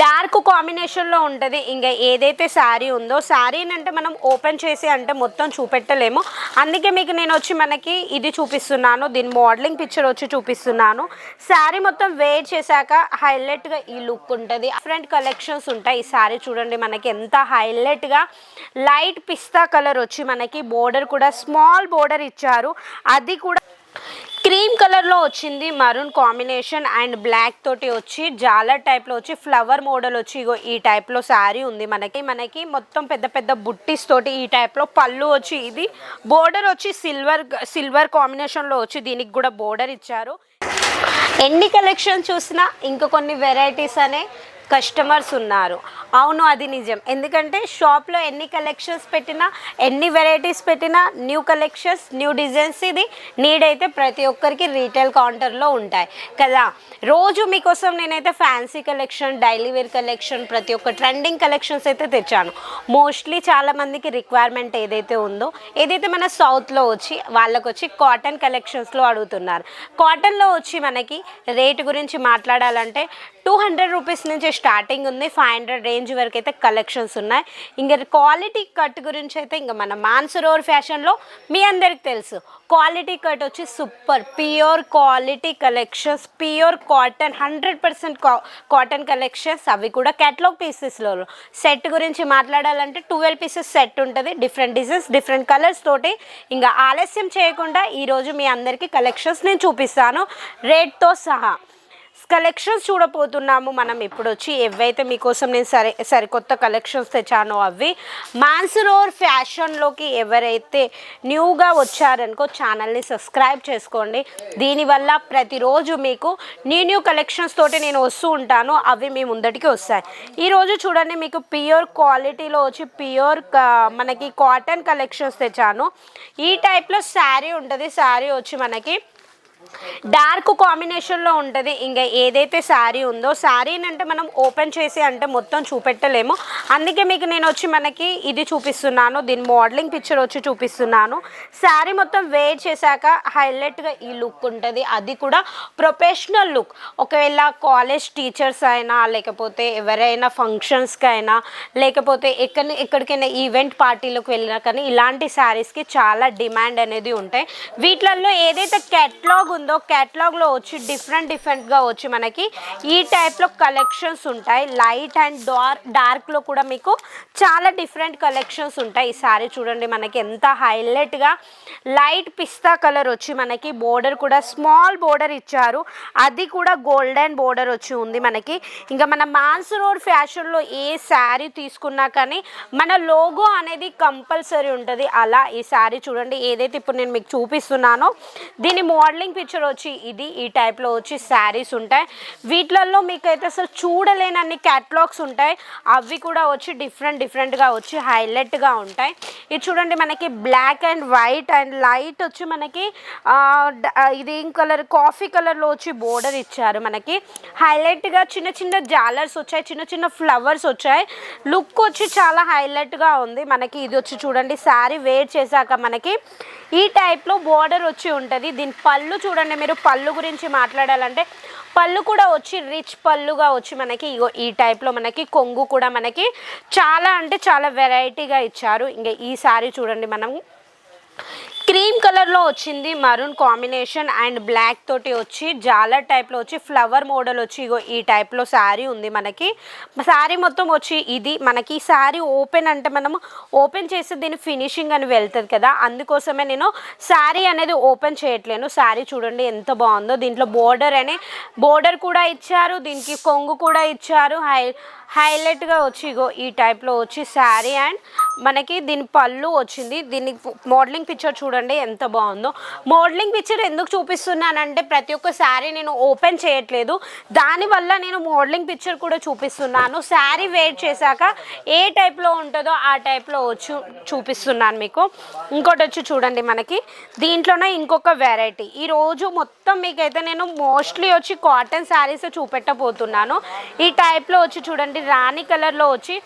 Dark కాంబినేషన్లో ఉంటుంది. ఇంకా ఏదైతే శారీ ఉందో శారీని అంటే మనం ఓపెన్ చేసి అంటే మొత్తం చూపెట్టలేము. అందుకే మీకు నేను వచ్చి మనకి ఇది చూపిస్తున్నాను. దీని మోడలింగ్ పిక్చర్ వచ్చి చూపిస్తున్నాను. శారీ మొత్తం వేర్ చేశాక హైలైట్గా ఈ లుక్ ఉంటుంది. డిఫరెంట్ కలెక్షన్స్ ఉంటాయి. ఈ శారీ చూడండి మనకి ఎంత హైలైట్గా లైట్ పిస్తా కలర్ వచ్చి మనకి బోర్డర్ కూడా స్మాల్ బోర్డర్ ఇచ్చారు. అది కూడా క్రీమ్ కలర్లో వచ్చింది మరూన్ కాంబినేషన్ అండ్ బ్లాక్ తోటి వచ్చి జాలర్ టైప్లో వచ్చి ఫ్లవర్ మోడల్ వచ్చి ఇగో ఈ టైప్లో శారీ ఉంది మనకి. మనకి మొత్తం పెద్ద పెద్ద బుట్టీస్ తోటి ఈ టైప్లో పళ్ళు వచ్చి ఇది. బోర్డర్ వచ్చి సిల్వర్ సిల్వర్ కాంబినేషన్లో వచ్చి దీనికి కూడా బోర్డర్ ఇచ్చారు. ఎన్ని కలెక్షన్ చూసినా ఇంకా కొన్ని వెరైటీస్ అనే కస్టమర్స్ ఉన్నారు. అవును అది నిజం. ఎందుకంటే షాప్లో ఎన్ని కలెక్షన్స్ పెట్టినా ఎన్ని వెరైటీస్ పెట్టినా న్యూ కలెక్షన్స్ న్యూ డిజైన్స్ ఇది నీడ్ అయితే ప్రతి ఒక్కరికి రీటైల్ కౌంటర్లో ఉంటాయి. కదా? రోజు మీకోసం నేనైతే fancy collection daily wear collection ప్రతి ఒక్క ట్రెండింగ్ కలెక్షన్స్ అయితే తెచ్చాను. మోస్ట్లీ చాలామందికి రిక్వైర్మెంట్ ఏదైతే ఉందో ఏదైతే మన సౌత్లో వచ్చి వాళ్ళకు వచ్చి కాటన్ కలెక్షన్స్లో అడుగుతున్నారు. కాటన్లో వచ్చి మనకి రేటు గురించి మాట్లాడాలంటే టూ హండ్రెడ్ రూపీస్ నుంచి స్టార్టింగ్ ఉంది. ఫైవ్ హండ్రెడ్ రేంజ్ వరకు అయితే కలెక్షన్స్ ఉన్నాయి. ఇంకా క్వాలిటీ కట్ గురించి అయితే ఇంకా మన మాన్సరోవర్ ఫ్యాషన్లో మీ అందరికి తెలుసు. క్వాలిటీ కట్ వచ్చి super pure quality collections pure cotton hundred percent cotton collections అవి కూడా క్యాటలాగ్ పీసెస్లో సెట్ గురించి మాట్లాడాలంటే ట్వెల్వ్ పీసెస్ సెట్ ఉంటుంది. డిఫరెంట్ డిజైన్స్ డిఫరెంట్ కలర్స్ తోటి ఇంకా ఆలస్యం చేయకుండా ఈరోజు మీ అందరికీ కలెక్షన్స్ నేను చూపిస్తాను. రేట్తో సహా. కలెక్షన్స్ చూడబోతున్నాము. మనం ఇప్పుడు వచ్చి ఏవైతే మీకోసం నేను సరి సరికొత్త కలెక్షన్స్ తెచ్చానో అవి మాన్సరోర్ ఫ్యాషన్లోకి ఎవరైతే న్యూగా వచ్చారనుకో ఛానల్ని సబ్స్క్రైబ్ చేసుకోండి. దీనివల్ల ప్రతిరోజు మీకు న్యూ న్యూ కలెక్షన్స్ తోటి నేను వస్తూ ఉంటాను. అవి మీ ముందటికి వస్తాయి. ఈరోజు చూడండి మీకు ప్యూర్ క్వాలిటీలో వచ్చి ప్యూర్ మనకి కాటన్ కలెక్షన్స్ తెచ్చాను. ఈ టైప్లో శారీ ఉంటుంది. శారీ వచ్చి మనకి డార్క్ కాంబినేషన్లో ఉంటుంది. ఇంకా ఏదైతే శారీ ఉందో శారీని అంటే మనం ఓపెన్ చేసి అంటే మొత్తం చూపెట్టలేము. అందుకే మీకు నేను వచ్చి మనకి ఇది చూపిస్తున్నాను. దీని మోడలింగ్ పిక్చర్ వచ్చి చూపిస్తున్నాను. శారీ మొత్తం వేర్ చేశాక హైలైట్గా ఈ లుక్ ఉంటుంది. అది కూడా ప్రొఫెషనల్ లుక్ ఒకవేళ కాలేజ్ టీచర్స్ అయినా లేకపోతే ఎవరైనా ఫంక్షన్స్కి అయినా లేకపోతే ఎక్కడ ఎక్కడికైనా ఈవెంట్ పార్టీలకు వెళ్ళినా కానీ ఇలాంటి శారీస్కి చాలా డిమాండ్ అనేది ఉంటాయి. వీటిలలో ఏదైతే కెట్లాగ్ ఉందో కేటలాగ్లో వచ్చి డిఫరెంట్ డిఫరెంట్గా వచ్చి మనకి ఈ టైప్లో కలెక్షన్స్ ఉంటాయి. లైట్ అండ్ డార్క్ డార్క్లో కూడా మీకు చాలా డిఫరెంట్ కలెక్షన్స్ ఉంటాయి. ఈ సారీ చూడండి మనకి ఎంత హైలైట్గా లైట్ పిస్తా కలర్ వచ్చి మనకి బోర్డర్ కూడా స్మాల్ బోర్డర్ ఇచ్చారు. అది కూడా గోల్డెన్ బోర్డర్ వచ్చి ఉంది మనకి. ఇంకా మన మాన్స్ రోడ్ ఫ్యాషన్లో ఏ శారీ తీసుకున్నా కానీ మన లోగో అనేది కంపల్సరీ ఉంటుంది. అలా ఈ శారీ చూడండి ఏదైతే ఇప్పుడు నేను మీకు చూపిస్తున్నానో దీని మోడలింగ్ పిక్చర్ వచ్చి ఇది ఈ టైప్లో వచ్చి శారీస్ ఉంటాయి. వీటిలలో మీకు అయితే అసలు చూడలేనన్ని క్యాటలాగ్స్ ఉంటాయి. అవి కూడా వచ్చి డిఫరెంట్ డిఫరెంట్గా వచ్చి హైలైట్గా ఉంటాయి. ఇది చూడండి మనకి black and white and light వచ్చి మనకి ఇది ఏం కలర్ కాఫీ కలర్లో వచ్చి బోర్డర్ ఇచ్చారు మనకి. హైలైట్గా చిన్న చిన్న జాలర్స్ వచ్చాయి చిన్న చిన్న ఫ్లవర్స్ వచ్చాయి. లుక్ వచ్చి చాలా హైలైట్గా ఉంది. మనకి ఇది వచ్చి చూడండి శారీ వేర్ చేశాక మనకి ఈ టైప్లో బోర్డర్ వచ్చి ఉంటుంది. దీని పళ్ళు చూడండి మీరు పళ్ళు గురించి మాట్లాడాలంటే పళ్ళు కూడా వచ్చి రిచ్ పళ్ళుగా వచ్చి మనకి ఇగో ఈ టైప్లో మనకి కొంగు కూడా మనకి చాలా అంటే చాలా వెరైటీగా ఇచ్చారు. ఇంకా ఈ శారీ చూడండి మనం. క్రీమ్ కలర్లో వచ్చింది మరూన్ కాంబినేషన్ అండ్ బ్లాక్ తోటి వచ్చి జాలర్ టైప్లో వచ్చి ఫ్లవర్ మోడల్ వచ్చి ఇగో ఈ టైప్లో శారీ ఉంది మనకి. శారీ మొత్తం వచ్చి ఇది. మనకి శారీ ఓపెన్ అంటే మనము ఓపెన్ చేస్తే దీని ఫినిషింగ్ అని వెళ్తుంది కదా. అందుకోసమే నేను శారీ అనేది ఓపెన్ చేయట్లేను. శారీ చూడండి ఎంత బాగుందో. దీంట్లో బోర్డర్ అనే బోర్డర్ కూడా ఇచ్చారు. దీనికి కొంగు కూడా ఇచ్చారు. హై హైలైట్గా వచ్చి ఇగో ఈ టైప్లో వచ్చి శారీ అండ్ మనకి దీని పళ్ళు వచ్చింది. దీని మోడలింగ్ పిక్చర్ చూడండి. ఎంత బాగుందో. మోడలింగ్ పిక్చర్ ఎందుకు చూపిస్తున్నానంటే ప్రతి ఒక్క శారీ నేను ఓపెన్ చేయట్లేదు. దానివల్ల నేను మోడలింగ్ పిక్చర్ కూడా చూపిస్తున్నాను. శారీ వేర్ చేశాక ఏ టైప్లో ఉంటుందో ఆ టైప్లో వచ్చి చూపిస్తున్నాను మీకు. ఇంకోటి వచ్చి చూడండి మనకి. దీంట్లోనే ఇంకొక వెరైటీ ఈరోజు మొత్తం మీకైతే నేను మోస్ట్లీ వచ్చి కాటన్ శారీస్ చూపెట్టబోతున్నాను. ఈ టైప్లో వచ్చి చూడండి రాణి కలర్లో వచ్చి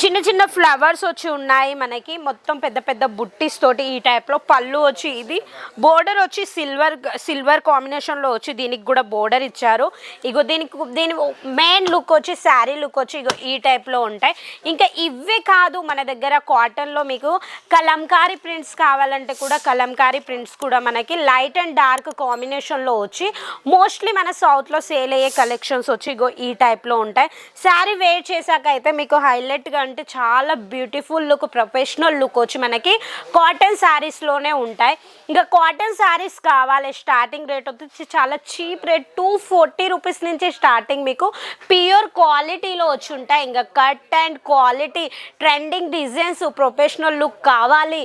చిన్న చిన్న ఫ్లవర్స్ వచ్చి ఉన్నాయి మనకి. మొత్తం పెద్ద పెద్ద బుట్టీస్ తోటి ఈ టైప్లో పళ్ళు వచ్చి ఇది. బోర్డర్ వచ్చి సిల్వర్ సిల్వర్ కాంబినేషన్లో వచ్చి దీనికి కూడా బోర్డర్ ఇచ్చారు. ఇగో దీనికి దీని మెయిన్ లుక్ వచ్చి శారీ లుక్ వచ్చి ఇగో ఈ టైప్లో ఉంటాయి. ఇంకా ఇవే కాదు మన దగ్గర కాటన్లో మీకు కలంకారీ ప్రింట్స్ కావాలంటే కూడా కలంకారీ ప్రింట్స్ కూడా మనకి లైట్ అండ్ డార్క్ కాంబినేషన్లో వచ్చి మోస్ట్లీ మన సౌత్లో సేల్ అయ్యే కలెక్షన్స్ వచ్చి ఇగో ఈ టైప్లో ఉంటాయి. శారీ వేర్ చేశాక అయితే మీకు హైలైట్గా అంటే చాలా బ్యూటిఫుల్ లుక్ ప్రొఫెషనల్ లుక్ వచ్చి మనకి కాటన్ శారీస్లోనే ఉంటాయి. ఇంకా కాటన్ శారీస్ కావాలి స్టార్టింగ్ రేట్ వచ్చి చాలా cheap rate two forty rupees నుంచి స్టార్టింగ్ మీకు ప్యూర్ క్వాలిటీలో వచ్చి ఉంటాయి. ఇంకా cut and quality trending designs professional look కావాలి.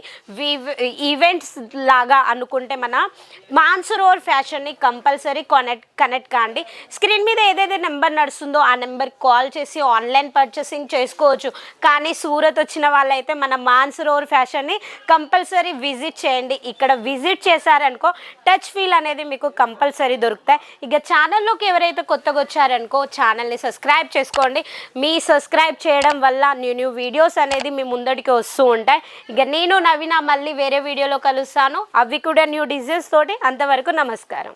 ఈవెంట్స్ లాగా అనుకుంటే మన మాన్సరోవర్ ఫ్యాషన్ని కంపల్సరీ కనెక్ట్ కనెక్ట్ కాండి. స్క్రీన్ మీద ఏదైతే నెంబర్ నడుస్తుందో ఆ నెంబర్కి కాల్ చేసి ఆన్లైన్ పర్చేసింగ్ చేసుకోవచ్చు. కానీ సూరత్ వచ్చిన వాళ్ళైతే మన మాన్సరోవర్ ఫ్యాషన్ని కంపల్సరీ విజిట్ చేయండి. ఇక్కడ విజిట్ చేశారనుకో టచ్ ఫీల్ అనేది మీకు కంపల్సరీ దొరుకుతాయి. ఇక ఛానల్లోకి ఎవరైతే కొత్తగా వచ్చారనుకో ఛానల్ని సబ్స్క్రైబ్ చేసుకోండి. మీ సబ్స్క్రైబ్ చేయడం వల్ల న్యూ న్యూ వీడియోస్ అనేది మీ ముందడికి వస్తూ ఉంటాయి. ఇక నేను నవీన మళ్ళీ వేరే వీడియోలో కలుస్తాను. అవి కూడా న్యూ డిజైన్స్ తోటి. అంతవరకు నమస్కారం.